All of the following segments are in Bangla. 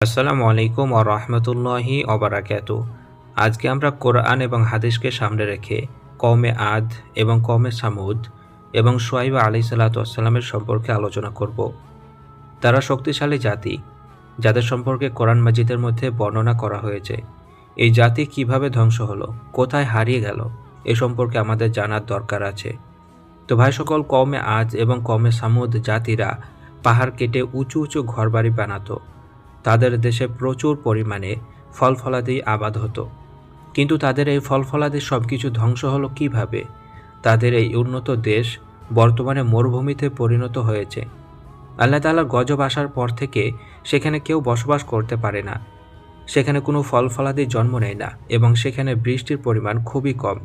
আসসালামু আলাইকুম ও রহমতুল্লাহি অবরাকাতু আজকে আমরা কোরআন এবং হাদিসকে সামনে রেখে কমে আদ এবং কমে সামুদ এবং সোয়াইব আলি সাল্লাতামের সম্পর্কে আলোচনা করব। তারা শক্তিশালী জাতি, যাদের সম্পর্কে কোরআন মাজিদের মধ্যে বর্ণনা করা হয়েছে। এই জাতি কীভাবে ধ্বংস হলো, কোথায় হারিয়ে গেল, এ সম্পর্কে আমাদের জানার দরকার আছে। তো ভাই সকল কমে আজ এবং কমে সামুদ জাতিরা পাহাড় কেটে উঁচু উঁচু ঘরবাড়ি বানাতো। তাদের দেশে প্রচুর পরিমাণে ফল ফলাদি আবাদ হতো। কিন্তু তাদের এই ফল ফলাদি সব কিছু ধ্বংস হলো কীভাবে? তাদের এই উন্নত দেশ বর্তমানে মরুভূমিতে পরিণত হয়েছে। আল্লাহ তালার গজব আসার পর থেকে সেখানে কেউ বসবাস করতে পারে না। সেখানে কোনো ফল ফলাদি জন্ম নেয় না এবং সেখানে বৃষ্টির পরিমাণ খুবই কম।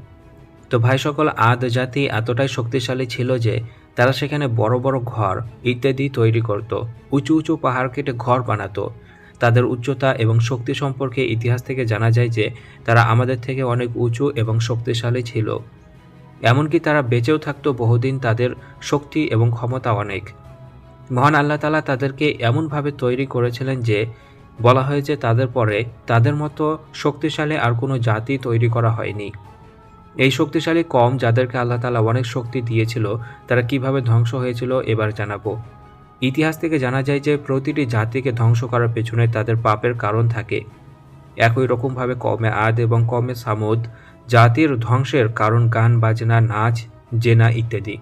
তো ভাই সকল, আদ জাতি এতটাই শক্তিশালী ছিল যে তারা সেখানে বড় বড় ঘর ইত্যাদি তৈরি করত, উঁচু উঁচু পাহাড় কেটে ঘর বানাতো তাদের উচ্চতা এবং শক্তি সম্পর্কে ইতিহাস থেকে জানা যায় যে তারা আমাদের থেকে অনেক উঁচু এবং শক্তিশালী ছিল। এমনকি তারা বেঁচেও থাকতো বহুদিন তাদের শক্তি এবং ক্ষমতা অনেক। মহান আল্লাহ তালা তাদেরকে এমনভাবে তৈরি করেছিলেন যে, বলা হয়েছে তাদের পরে তাদের মতো শক্তিশালী আর কোনো জাতি তৈরি করা হয়নি। এই শক্তিশালী কম যাদেরকে আল্লাহ তালা অনেক শক্তি দিয়েছিল, তারা কীভাবে ধ্বংস হয়েছিল এবার জানাব। ইতিহাস থেকে জানা যায় যে প্রতিটি জাতিকে ধ্বংস করার পেছনে তাদের পাপের কারণ থাকে। একই রকমভাবে কমে আদ এবং কমে সামুদ জাতির ধ্বংসের কারণ গান বাজনা, নাচ, জেনা ইত্যাদি।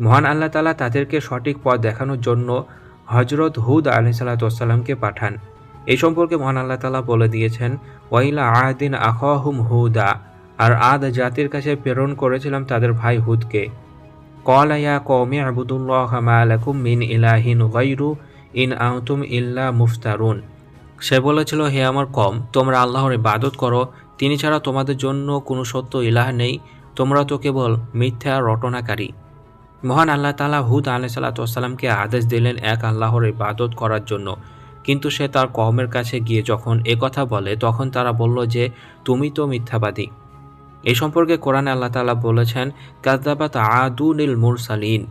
মহান আল্লাহ তালা তাদেরকে সঠিক পথ দেখানোর জন্য হজরত হুদ আলহিসাল্লাতামকে পাঠান। এই সম্পর্কে মহান আল্লাহ তালা বলে দিয়েছেন, ওয়াইলা আদিন আখাহুম হুদা। আর আদ জাতির কাছে প্রেরণ করেছিলাম তাদের ভাই হুদকে। ইয়া কৌমি আবুদুল্লাহ মালাকুম মিন ইলাহিন গাইরু ইন আহতুম ইল্লা মুফতারুন সে বলেছিল, হে আমার কম, তোমরা আল্লাহর ইবাদত করো, তিনি ছাড়া তোমাদের জন্য কোনো সত্য ইলাহ নেই, তোমরা তো কেবল মিথ্যা রটনাকারী। মহান আল্লাহ তালা হুদ আলাই সাল্লাতামকে আদেশ দিলেন এক আল্লাহর ইবাদত করার জন্য। কিন্তু সে তার কমের কাছে গিয়ে যখন একথা বলে, তখন তারা বলল যে, তুমি তো মিথ্যাবাদী। এই সম্পর্কে কোরআনে আল্লাহ তালা বলেছেন কাদাবাত আদুনিল মুরসালিন।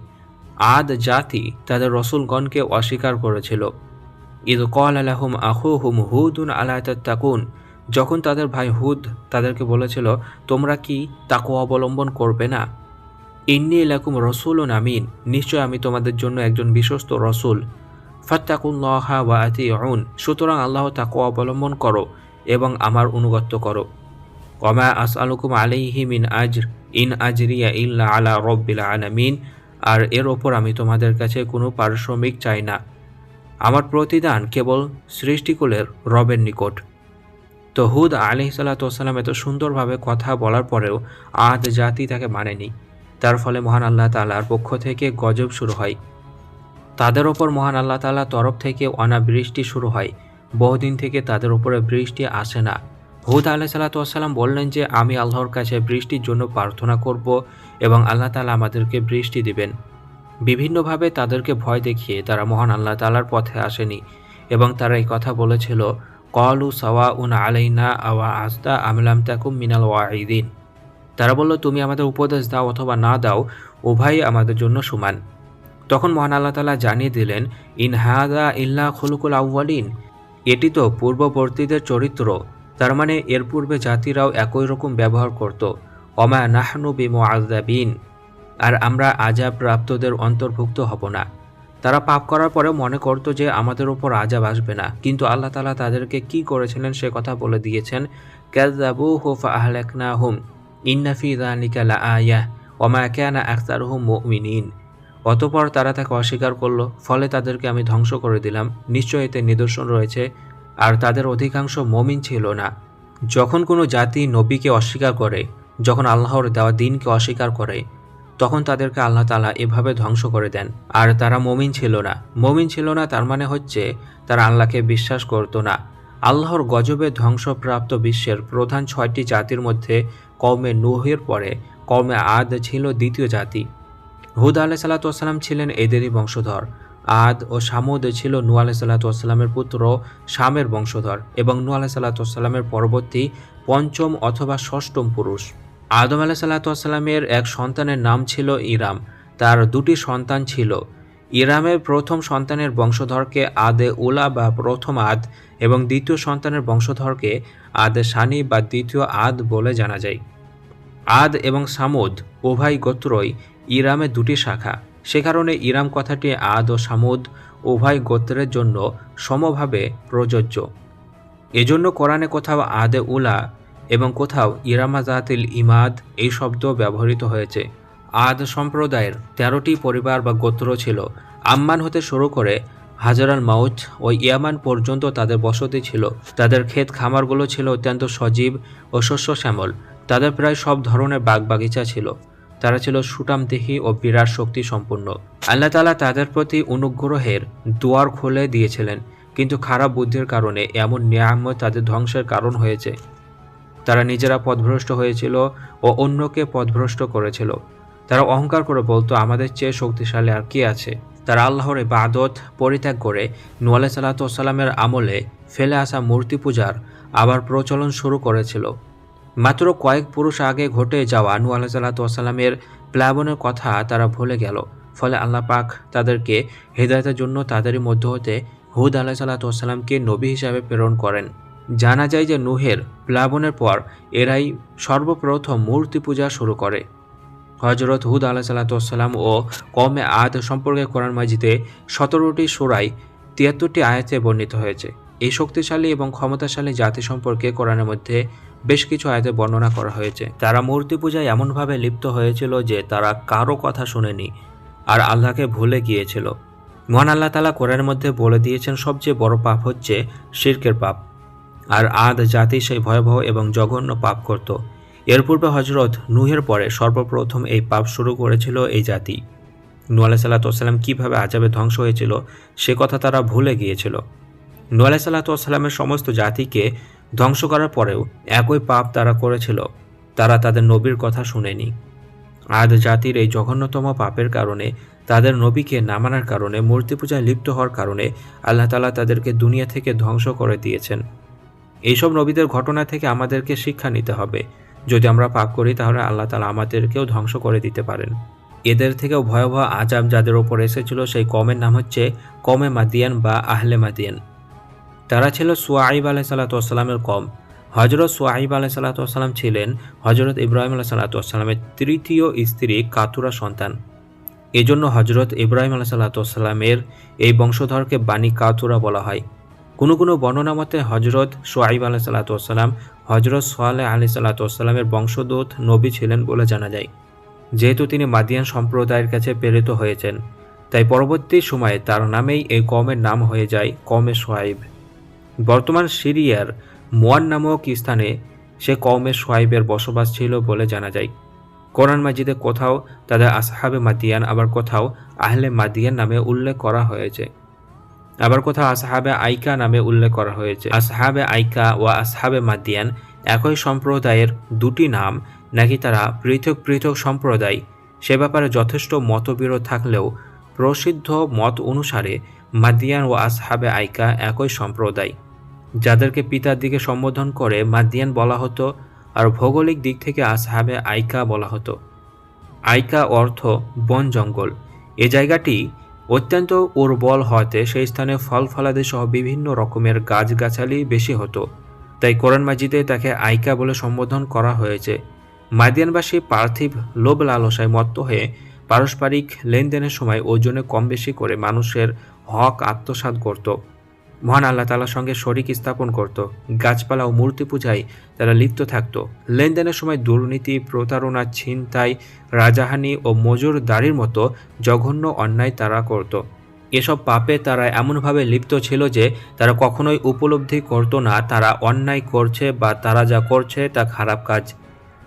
আদ জাতি তাদের রসুলগণকে অস্বীকার করেছিল। ঈদ কল আলাহুম আহু হুম হুদুন আল্লাহ তাকুন যখন তাদের ভাই হুদ তাদেরকে বলেছিল, তোমরা কি তাকু অবলম্বন করবে না? ইন্নি এলাকুম রসুল আমিন। নিশ্চয় আমি তোমাদের জন্য একজন বিশ্বস্ত রসুল। ফাত্তাকুল্লাহা ওয়া আতি সুতরাং আল্লাহ তাকু অবলম্বন করো এবং আমার অনুগত্য করো। কমা আস আলুকুম আলাইহি মিন আজর ইন আজরিয়া ইল্লা আলা রব্বিল আলামিন আর এর ওপর আমি তোমাদের কাছে কোনো পারিশ্রমিক চাই না। আমার প্রতিদান কেবল সৃষ্টিকুলের রবের নিকট। তো হুদ আলি সাল্লাতাম এত সুন্দরভাবে কথা বলার পরেও আদ জাতি তাকে মানেনি। তার ফলে মহান আল্লাহ তালার পক্ষ থেকে গজব শুরু হয়। তাদের ওপর মহান আল্লাহ তালার তরফ থেকে অনাবৃষ্টি শুরু হয়। বহুদিন থেকে তাদের উপরে বৃষ্টি আসে না। হুদ আল্লাহ সাল্লাতাম বললেন যে, আমি আল্লাহর কাছে বৃষ্টির জন্য প্রার্থনা করব এবং আল্লাহ তালা আমাদেরকে বৃষ্টি দিবেন। বিভিন্নভাবে তাদেরকে ভয় দেখিয়ে তারা মহান আল্লাহ তালার পথে আসেনি এবং তারা এই কথা বলেছিল কলু সাওয়া উন আলাইনা আওয়া আস্তা আমলাম তাকুম মিনাল ওয়াঈদিন। তারা বলল, তুমি আমাদের উপদেশ দাও অথবা না দাও উভয় আমাদের জন্য সমান। তখন মহান আল্লাহ তালা জানিয়ে দিলেন ইনহাদা ইল্লা খুলুকুল আউ্বালিন এটি তো পূর্ববর্তীদের চরিত্র। তার মানে এর পূর্বে জাতিরাও একই রকম ব্যবহার করত। অমা নাহনু বিমো আজাবিন আর আমরা আজাব প্রাপ্তদের অন্তর্ভুক্ত হব না। তারা পাপ করার পরেও মনে করত যে আমাদের ওপর আজাব আসবে না। কিন্তু আল্লাহ তালা তাদেরকে কি করেছিলেন সে কথা বলে দিয়েছেন ক্যাজাবু হুফা আহলেকনা হুম ইন্নাফি দানিকালা আয়াহ ওমা ক্যানা আখতার হুম মিনিন অতপর তারা তাকে অস্বীকার করল, ফলে তাদেরকে আমি ধ্বংস করে দিলাম। নিশ্চয় এতে নিদর্শন রয়েছে। আর তাদের অধিকাংশ মমিন ছিল না। যখন কোনো জাতি নবীকে অস্বীকার করে, যখন আল্লাহর দেওয়া দিনকে অস্বীকার করে, তখন তাদেরকে আল্লাহ তালা এভাবে ধ্বংস করে দেন। আর তারা মমিন ছিল না। মমিন ছিল না তার মানে হচ্ছে তারা আল্লাহকে বিশ্বাস করত না। আল্লাহর গজবে ধ্বংসপ্রাপ্ত বিশ্বের প্রধান ছয়টি জাতির মধ্যে কমে নুহের পরে কমে আদ ছিল দ্বিতীয় জাতি। হুদ আলাহ সাল্লাতাম ছিলেন এদেরই বংশধর। আদ ও সামুদ ছিল নু আলাহ সাল্লাতামের পুত্র শামের বংশধর এবং নু আলাহ সাল্লাতামের পরবর্তী পঞ্চম অথবা ষষ্ঠম পুরুষ। আদম আলাহ সাল্লাতামের এক সন্তানের নাম ছিল ইরাম। তার দুটি সন্তান ছিল। ইরামের প্রথম সন্তানের বংশধরকে আদে উলা বা প্রথম আদ এবং দ্বিতীয় সন্তানের বংশধরকে আদে সানি বা দ্বিতীয় আদ বলে জানা যায়। আদ এবং সামুদ উভয় গোত্রই ইরামের দুটি শাখা। সে কারণে ইরাম কথাটি আদ ও সামুদ উভয় গোত্রের জন্য সমভাবে প্রযোজ্য। এজন্য কোরআনে কোথাও আদে উলা এবং কোথাও ইরামাজাতিল ইমাদ এই শব্দ ব্যবহৃত হয়েছে। আদ সম্প্রদায়ের তেরোটি পরিবার বা গোত্র ছিল। আম্মান হতে শুরু করে হাজারাল মাউথ ও ইয়ামান পর্যন্ত তাদের বসতি ছিল। তাদের ক্ষেত খামারগুলো ছিল অত্যন্ত সজীব ও শস্য শ্যামল। তাদের প্রায় সব ধরনের বাগবাগিচা ছিল। তারা ছিল সুটামদেহী ও বিরাট শক্তি সম্পন্ন আল্লাহ তালা তাদের প্রতি অনুগ্রহের দুয়ার খুলে দিয়েছিলেন, কিন্তু খারাপ বুদ্ধির কারণে এমন নিয়ামত তাদের ধ্বংসের কারণ হয়েছে। তারা নিজেরা পথভ্রষ্ট হয়েছিল ও অন্যকে পথভ্রষ্ট করেছিল। তারা অহংকার করে বলতো, আমাদের চেয়ে শক্তিশালী আর কি আছে? তারা আল্লাহর বাদত পরিত্যাগ করে নু আলাহ সাল্লাতামের আমলে ফেলে আসা মূর্তি পূজার আবার প্রচলন শুরু করেছিল। মাত্র কয়েক পুরুষ আগে ঘটে যাওয়া নু আলাহ সাল্লাতামের প্লাবনের কথা তারা ভুলে গেল। ফলে আল্লাহ পাক তাদেরকে হৃদায়তের জন্য তাদেরই মধ্য হতে হুদ আলাহ সাল্লাতামকে নবী হিসাবে প্রেরণ করেন। জানা যায় যে নুহের প্লাবনের পর এরাই সর্বপ্রথম মূর্তি পূজা শুরু করে। হজরত হুদ আলাহ সাল্লাতাম ও কমে আদ সম্পর্কে কোরআন মাজিদে সতেরোটি সোরাই তিয়াত্তরটি আয়াতে বর্ণিত হয়েছে। এই শক্তিশালী এবং ক্ষমতাশালী জাতি সম্পর্কে কোরআনের মধ্যে বেশ কিছু আয়াতে বর্ণনা করা হয়েছে। তারা মূর্তি পূজায় এমনভাবে লিপ্ত হয়েছিল যে তারা কারও কথা শুনেনি আর আল্লাহকে ভুলে গিয়েছিল। মহান আল্লাহ তালা কোরআনের মধ্যে বলে দিয়েছেন, সবচেয়ে বড় পাপ হচ্ছে শির্কের পাপ। আর আদ জাতি সেই ভয়াবহ এবং জঘন্য পাপ করত। এর পূর্বে হজরত নুহের পরে সর্বপ্রথম এই পাপ শুরু করেছিল এই জাতি। নু আলাহ সাল্লাতাম কীভাবে আজাবে ধ্বংস হয়েছিল সে কথা তারা ভুলে গিয়েছিল। নু আলাহ সাল্লাতামের সমস্ত জাতিকে ধ্বংস করার পরেও একই পাপ তারা করেছিল, তারা তাদের নবীর কথা শুনেনি। আদ জাতির এই জঘন্যতম পাপের কারণে, তাদের নবীকে নামানোর কারণে মূর্তি পূজায় লিপ্ত হওয়ার কারণে আল্লাহ তালা তাদেরকে দুনিয়া থেকে ধ্বংস করে দিয়েছেন। এইসব নবীদের ঘটনা থেকে আমাদেরকে শিক্ষা নিতে হবে। যদি আমরা পাপ করি, তাহলে আল্লাহ তালা আমাদেরকেও ধ্বংস করে দিতে পারেন। এদের থেকেও ভয়াবহ আজাব যাদের ওপর এসেছিল, সেই কমের নাম হচ্ছে কমে মাদিয়ান বা আহলে মাদিয়ান। তারা ছিল সোয়াইব আলাহ সাল্লাতামের কম। হজরত সোয়াইব আলাহ সাল্লাতাম ছিলেন হজরত ইব্রাহিম আলাহ সাল্লাতামের তৃতীয় স্ত্রী কাতুরা সন্তান। এজন্য হজরত ইব্রাহিম আলাহ সাল্লাতামের এই বংশধরকে বাণী কাতুরা বলা হয়। কোনো কোনো বর্ণনা মতে হজরত সোয়াইব আলাহ সাল্লাতাম হজরত সোয়ালে আলি সাল্লাতামের বংশদূত নবী ছিলেন বলে জানা যায়। যেহেতু তিনি মাদিয়ান সম্প্রদায়ের কাছে প্রেরিত হয়েছেন, তাই পরবর্তী সময়ে তার নামেই এই কমের নাম হয়ে যায় কমে সোয়াইব। বর্তমান সিরিয়ার মোয়ান নামক স্থানে সে কমে সোয়াইবের বসবাস ছিল বলে জানা যায়। কোরআন মাজিদে কোথাও তাদের আসহাবে মাদিয়ান, আবার কোথাও আহলে মাদিয়ান নামে উল্লেখ করা হয়েছে। আবার কোথাও আসহাবে আইকা নামে উল্লেখ করা হয়েছে। আসহাবে আইকা ও আসহাবে মাদিয়ান একই সম্প্রদায়ের দুটি নাম, নাকি তারা পৃথক পৃথক সম্প্রদায়? সে ব্যাপারে যথেষ্ট মতবিরোধ থাকলেও প্রসিদ্ধ মত অনুসারে মাদিয়ান ও আসহাবে আইকা একই সম্প্রদায়। যাদেরকে পিতার দিকে সম্বোধন করে মাদিয়ান বলা হতো আর ভৌগোলিক দিক থেকে আসহাবে আইকা বলা হতো। আইকা অর্থ বন জঙ্গল। এ জায়গাটি অত্যন্ত উর্বল হওয়াতে সেই স্থানে ফল ফলাদি সহ বিভিন্ন রকমের গাছগাছালি বেশি হতো। তাই কোরআন মাজিদে তাকে আইকা বলে সম্বোধন করা হয়েছে। মাদিয়ানবাসী পার্থিব লোভ লালসায় মত্ত হয়ে পারস্পরিক লেনদেনের সময় ওজনে কম বেশি করে মানুষের হক আত্মসাৎ করত। মহান আল্লাহ তালার সঙ্গে শরিক স্থাপন করত, গাছপালা ও মূর্তি পূজায় তারা লিপ্ত থাকত। লেনদেনের সময় দুর্নীতি, প্রতারণা, ছিনতাই, রাজাহানি ও মজুর দাড়ির মতো জঘন্য অন্যায় তারা করত। এসব পাপে তারা এমনভাবে লিপ্ত ছিল যে তারা কখনোই উপলব্ধি করত না তারা অন্যায় করছে বা তারা যা করছে তা খারাপ কাজ।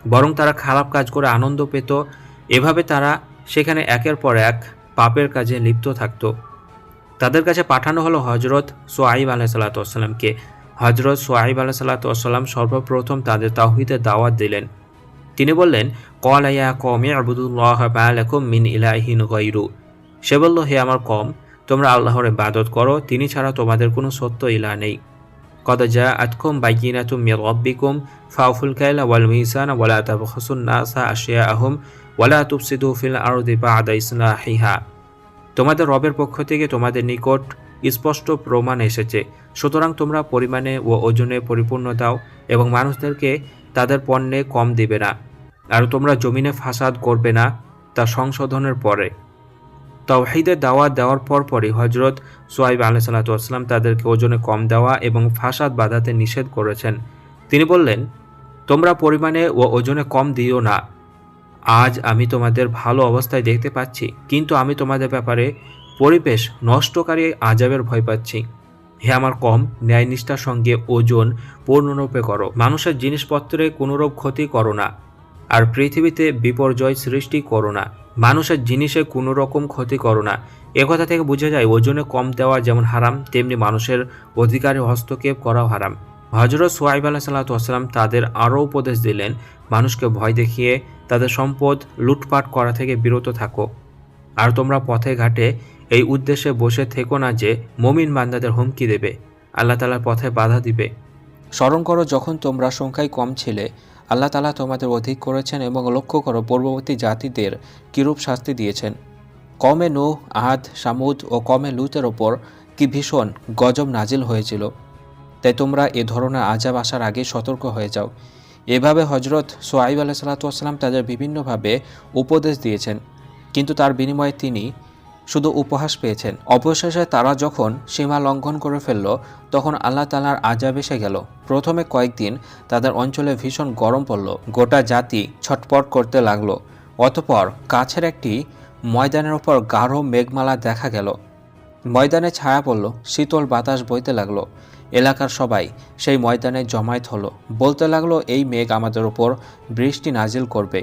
বরং তারা খারাপ কাজ করে আনন্দ পেত। এভাবে তারা সেখানে একের পর এক পাপের কাজে লিপ্ত থাকতো। তাদের কাছে পাঠানো হলো হজরত সোয়াইব আলাহ সাল্লাতামকে হজরত সোয়াইব আলাহ সাল্লাতাম সর্বপ্রথম তাদের তাহিদের দাওয়াত দিলেন। তিনি বললেন, কল আয়া কমে আবুদুল্লাহ মিন ইলাহিন গৈরু সে বলল, হে আমার কম তোমরা আল্লাহর ইবাদত করো, তিনি ছাড়া তোমাদের কোনো সত্য ইলা নেই। কদ জা আতকুম বাইকিনা তুম রব্বিকুম, ফাউফুল কাইলা ওয়াল মিসান ওয়ালা তাবখাসুন নাসা আশিয়া আহম ওয়ালা তুফসিদু ফিল আরদি বাদা ইসলাহিহা। তোমাদের রবের পক্ষ থেকে তোমাদের নিকট স্পষ্ট প্রমাণ এসেছে। সুতরাং তোমরা পরিমাণে ও ওজনে পরিপূর্ণ দাও এবং মানুষদেরকে তাদের পণ্যে কম দিবে না। আর তোমরা জমিনে ফাসাদ করবে না তা সংশোধনের পরে। তাওহিদের দাওয়াত দেওয়ার পরপরই হজরত সোয়াইব আলাহ সাল্লাতাম তাদেরকে ওজনে কম দেওয়া এবং ফাসাদ বাধাতে নিষেধ করেছেন। তিনি বললেন, তোমরা পরিমাণে ও ওজনে কম দিও না। আজ আমি তোমাদের ভালো অবস্থায় দেখতে পাচ্ছি, কিন্তু আমি তোমাদের ব্যাপারে পরিবেশ নষ্টকারী আজাবের ভয় পাচ্ছি। হে আমার কম ন্যায় নিষ্ঠার সঙ্গে ওজন পূর্ণরূপে করো। মানুষের জিনিসপত্রে কোনোরূপ ক্ষতি করো না, আর পৃথিবীতে বিপর্যয় সৃষ্টি করো না। মানুষের জিনিসে কোনো রকম ক্ষতি করো না। একথা থেকে বোঝা যায়, ওজনে কম দেওয়া যেমন হারাম, তেমনি মানুষের অধিকারে হস্তক্ষেপ করাও হারাম। হজরত সোয়াইব আলাহ সাল্লাতাম তাদের আরও উপদেশ দিলেন, মানুষকে ভয় দেখিয়ে তাদের সম্পদ লুটপাট করা থেকে বিরত থাকো। আর তোমরা পথে ঘাটে এই উদ্দেশ্যে বসে থেকো না যে মমিন বান্দাদের হুমকি দেবে। আল্লাহ তালার পথে বাধা দিবে। স্মরণ করো, যখন তোমরা সংখ্যায় কম ছিলে, আল্লাহ তালা তোমাদের অধিক করেছেন এবং লক্ষ্য করো, পূর্ববর্তী জাতিদের কিরূপ শাস্তি দিয়েছেন। কমে নো আহাদ, সামুদ ও কমে লুতের ওপর কি ভীষণ গজব নাজিল হয়েছিল। তাই তোমরা এ ধরনের আজাব আসার আগে সতর্ক হয়ে যাও। এভাবে হজরত সোয়াইব আলাহ সাল্লাতাম তাদের বিভিন্নভাবে উপদেশ দিয়েছেন। কিন্তু তার বিনিময়ে তিনি শুধু উপহাস পেয়েছেন। অবশেষে তারা যখন সীমা লঙ্ঘন করে ফেলল, তখন আল্লাহ তালার আজাব এসে গেল। প্রথমে কয়েকদিন তাদের অঞ্চলে ভীষণ গরম পড়ল, গোটা জাতি ছটপট করতে লাগল। অতপর কাছের একটি ময়দানের ওপর গাঢ় মেঘমালা দেখা গেল। ময়দানে ছায়া পড়ল, শীতল বাতাস বইতে লাগল। এলাকার সবাই সেই ময়দানে জমায়েত হলো। বলতে লাগল, এই মেঘ আমাদের ওপর বৃষ্টি নাজিল করবে।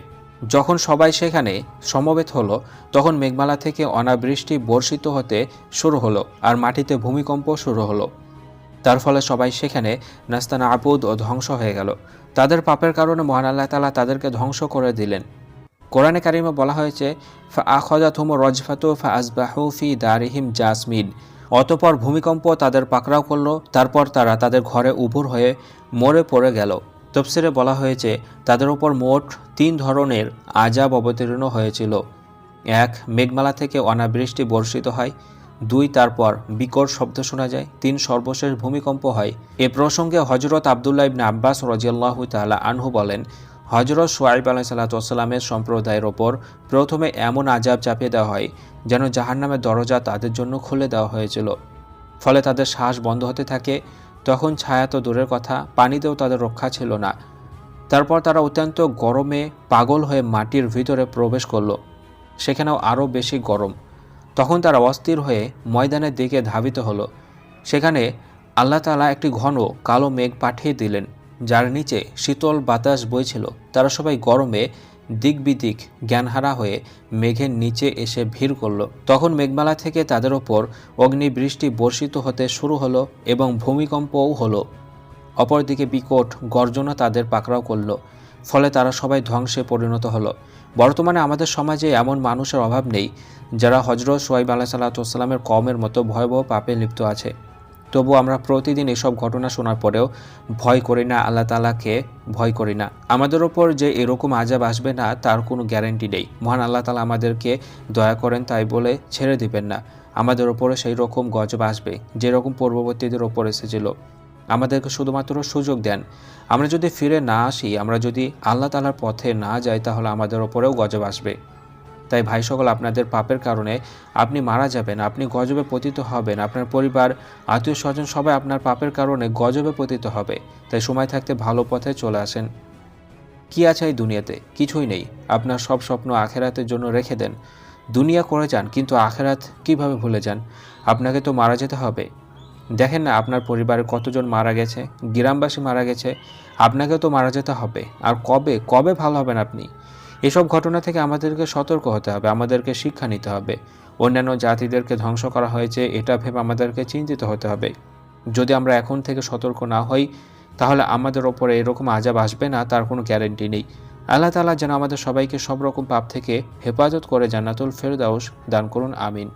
যখন সবাই সেখানে সমবেত হলো, তখন মেঘমালা থেকে অনাবৃষ্টি বর্ষিত হতে শুরু হলো আর মাটিতে ভূমিকম্প শুরু হলো। তার ফলে সবাই সেখানে নাস্তানা আবুদ ও ধ্বংস হয়ে গেল। তাদের পাপের কারণে মহান আল্লাহ তালা তাদেরকে ধ্বংস করে দিলেন। কোরআনে কারিমে বলা হয়েছে, ফা আখজাত হুম রজফাতু ফা আসবাহু ফি দারিহিম জাসমিন। অতপর ভূমিকম্প তাদের পাকড়াও করল, তারপর তারা তাদের ঘরে উপুর হয়ে মরে পড়ে গেল। তফসিরে বলা হয়েছে, তাদের উপর মোট তিন ধরনের আজাব অবতীর্ণ হয়েছিল। এক, মেঘমালা থেকে অনাবৃষ্টি বর্ষিত হয়। দুই, তারপর বিকট শব্দ শোনা যায়। তিন, সর্বশেষ ভূমিকম্প হয়। এ প্রসঙ্গে হজরত আবদুল্লাহ ইবনে আব্বাস রজিয়াল্লাহ তাআলা আনহু বলেন হজরত সোয়াইব আলাহ সাল্লাতামের সম্প্রদায়ের ওপর প্রথমে এমন আজাব চাপিয়ে দেওয়া হয় যেন জাহান্নামের দরজা তাদের জন্য খুলে দেওয়া হয়েছিল। ফলে তাদের শ্বাস বন্ধ হতে থাকে, তখন ছায়া তো দূরের কথা, পানিতেও তাদের রক্ষা ছিল না। তারপর তারা অত্যন্ত গরমে পাগল হয়ে মাটির ভিতরে প্রবেশ করল, সেখানেও আরও বেশি গরম। তখন তারা অস্থির হয়ে ময়দানের দিকে ধাবিত হলো। সেখানে আল্লাহ তালা একটি ঘন কালো মেঘ পাঠিয়ে দিলেন। যার নিচে শীতল বাতাস বইছিল, তারা সবাই গরমে দিক বিদিক জ্ঞানহারা হয়ে মেঘের নিচে এসে ভিড় করল। তখন মেঘমালা থেকে তাদের ওপর অগ্নিবৃষ্টি বর্ষিত হতে শুরু হলো এবং ভূমিকম্পও হলো। অপরদিকে বিকট গর্জনা তাদের পাকড়াও করল, ফলে তারা সবাই ধ্বংসে পরিণত হলো। বর্তমানে আমাদের সমাজে এমন মানুষের অভাব নেই, যারা হজরত সোয়াইব আল্লাহ সাল্লাতামের কমের মতো ভয়াবহ পাপে লিপ্ত আছে। তবু আমরা প্রতিদিন এসব ঘটনা শোনার পরেও ভয় করি না, আল্লাহ তালাকে ভয় করি না। আমাদের ওপর যে এরকম আজাব আসবে না, তার কোনো গ্যারেন্টি নেই। মহান আল্লাহ তালা আমাদেরকে দয়া করেন তাই বলে ছেড়ে দিবেন না। আমাদের ওপরে সেই রকম গজব আসবে, যেরকম পূর্ববর্তীদের ওপর এসেছিল। আমাদেরকে শুধুমাত্র সুযোগ দেন। আমরা যদি ফিরে না আসি, আমরা যদি আল্লাহ তালার পথে না যাই, তাহলে আমাদের ওপরেও গজব আসবে। তাই ভাই সকল, আপনাদের পাপের কারণে আপনি মারা যাবেন, আপনি গজবে পতিত হবেন, আপনার পরিবার, আত্মীয় স্বজন সবাই আপনার পাপের কারণে গজবে পতিত হবে। তাই সময় থাকতে ভালো পথে চলে আসেন। কি আছে এই দুনিয়াতে? কিছুই নেই। আপনার সব স্বপ্ন আখেরাতের জন্য রেখে দেন। দুনিয়া করে যান, কিন্তু আখেরাত কীভাবে ভুলে যান? আপনাকে তো মারা যেতে হবে। দেখেন না, আপনার পরিবারে কতজন মারা গেছে, গ্রামবাসী মারা গেছে আপনাকে তো মারা যেতে হবে। আর কবে? কবে ভালো হবেন আপনি? এসব ঘটনা থেকে আমাদেরকে সতর্ক হতে হবে, আমাদেরকে শিক্ষা নিতে হবে। অন্যান্য জাতিদেরকে ধ্বংস করা হয়েছে, এটা ভেবে আমাদেরকে চিন্তিত হতে হবে। যদি আমরা এখন থেকে সতর্ক না হই, তাহলে আমাদের ওপরে এরকম আজাব আসবে না, তার কোনো গ্যারেন্টি নেই। আল্লাহ তালা যেন আমাদের সবাইকে সব রকম পাপ থেকে হেফাজত করে জান্নাতুল ফেরদাউস দান করুন, আমিন।